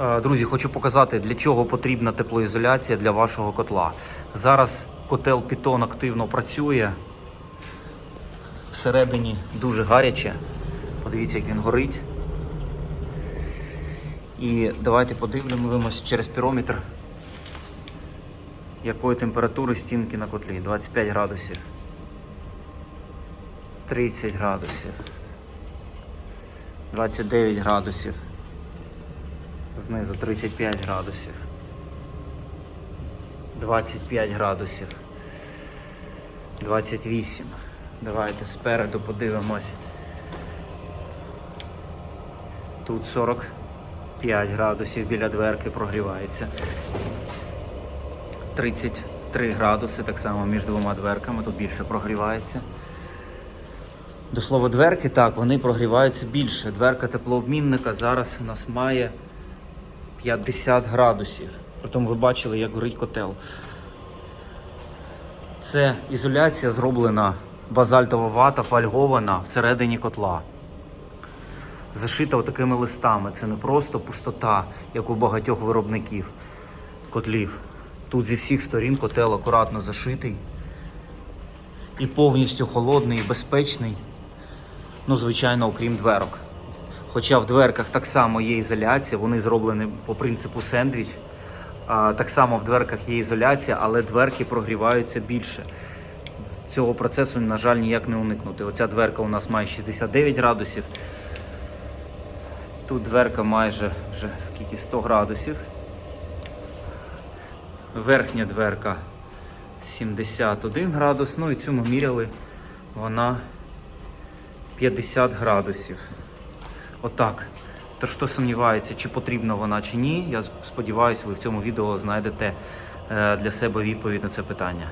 Е, Друзі, хочу показати, для чого потрібна теплоізоляція для вашого котла. Зараз котел Python активно працює. Всередині дуже гаряче. Подивіться, як він горить. І давайте подивимось через пірометр, якої температури стінки на котлі. 25 градусів. 30 градусів. 29 градусів. Знизу 35 градусів. 25 градусів. 28. Давайте спереду подивимось. Тут 45 градусів біля дверки прогрівається. 33 градуси, так само між двома дверками, тут більше прогрівається. До слова, дверки, так, вони прогріваються більше. Дверка теплообмінника зараз у нас має 50 градусів. Притом ви бачили, як горить котел. Це ізоляція зроблена базальтова вата, фольгована всередині котла. Зашита такими листами. Це не просто пустота, як у багатьох виробників котлів. Тут зі всіх сторін котел акуратно зашитий і повністю холодний і безпечний. Ну, звичайно, окрім дверок. Хоча в дверках так само є ізоляція, вони зроблені по принципу сендвіч. Так само в дверках є ізоляція, але дверки прогріваються більше. Цього процесу, на жаль, ніяк не уникнути. Оця дверка у нас має 69 градусів. Тут дверка майже вже скільки 100 градусів. Верхня дверка 71 градус. Ну і цю ми міряли. Вона 50 градусів. Отак. Тож хто сумнівається, чи потрібна вона чи ні, я сподіваюся, ви в цьому відео знайдете е, для себе відповідь на це питання.